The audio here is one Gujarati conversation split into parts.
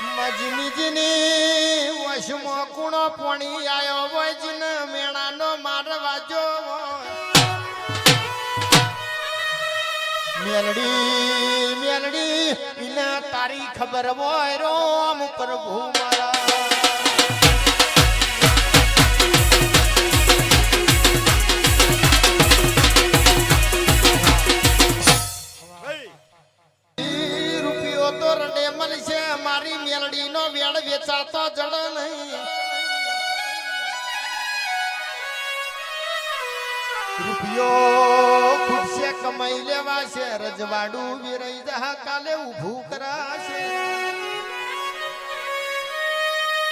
મજનીજની વશમો કુણો પોણી આયો વજન? મેણાનો મારવા જો મેલડી મેલડી ઇને તારી ખબર હોય રોમ પ્રભુ મારા. મારી મેલડીનો વેળ વેચાતો જડ નહીં. રૂપિયો ખુદશે કમાઈ લેવા છે રજવાડું વિરઈ જહા કાલે ઊભું કરાશે.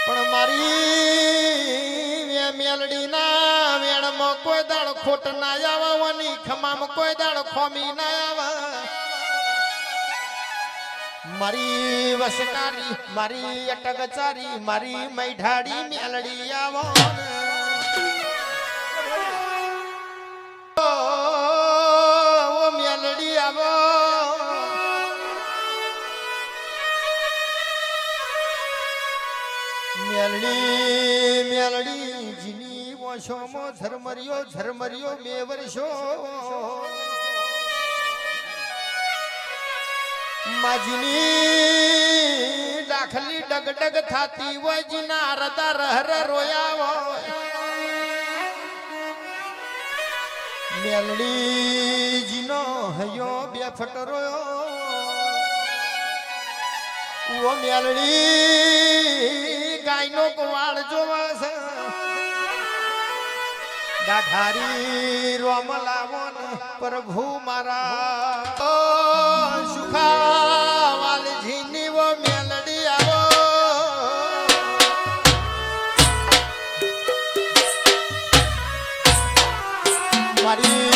પણ મારી મેલડીના વેણમાં કોઈ દાડ ખોટ ના આવવાની વની ખમામાં કોઈ દાડ ખોમી ના આવે. મારી વસનારી મારી અટકચારી મારી મૈઢાડી મેલડી આવો. ઓ, મેલડી આવો મેલડી મેલડી જીની વોશોમો ઝરમરિયો ઝરમરિયો બે વર્ષો માજીની દાખલી ડગડગ થાતી હોય જીના રદા રહર રોયા હોય. મેલડી જીનો હયો બે ફટ રોયો. ઓ મેલડી, ગાયનો કવાળ જોવા છે. દાઢારી રોમ લાવો પ્રભુ મારા. સુખા મારી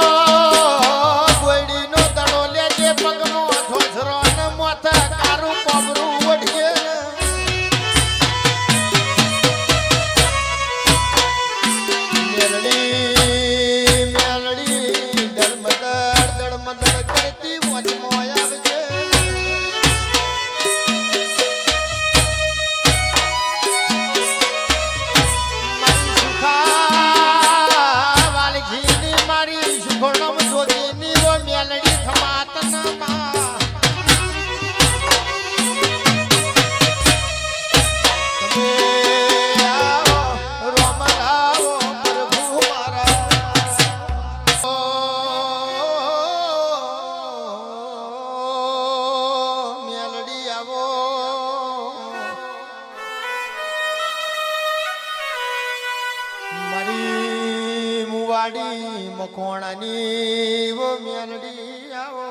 મુવાડી મખોણાની વો મેલડી, આવો.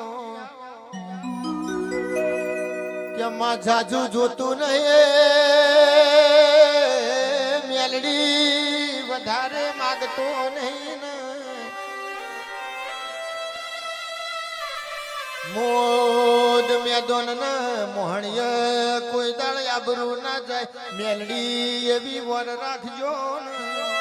કે માં જાજુ જોતું નહીં? મેલડી વધારે માગતો નહીં મોદ મેદોન ના મોહણીય કોઈ દાળ આબરૂ ના જાય. મેલડી એવી વર રાખજો ને.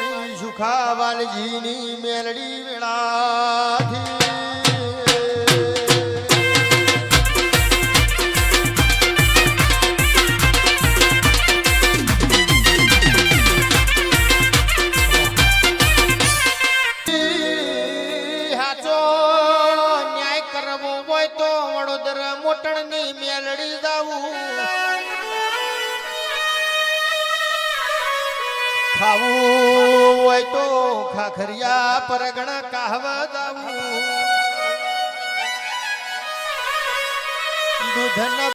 મારી સુખાવાલજીની મેલડી વેળાથી. મોટણની મેલડી જાવું ખાવું હોય તો ખાખરિયા પરગણા કાહવા જાવું. દૂધના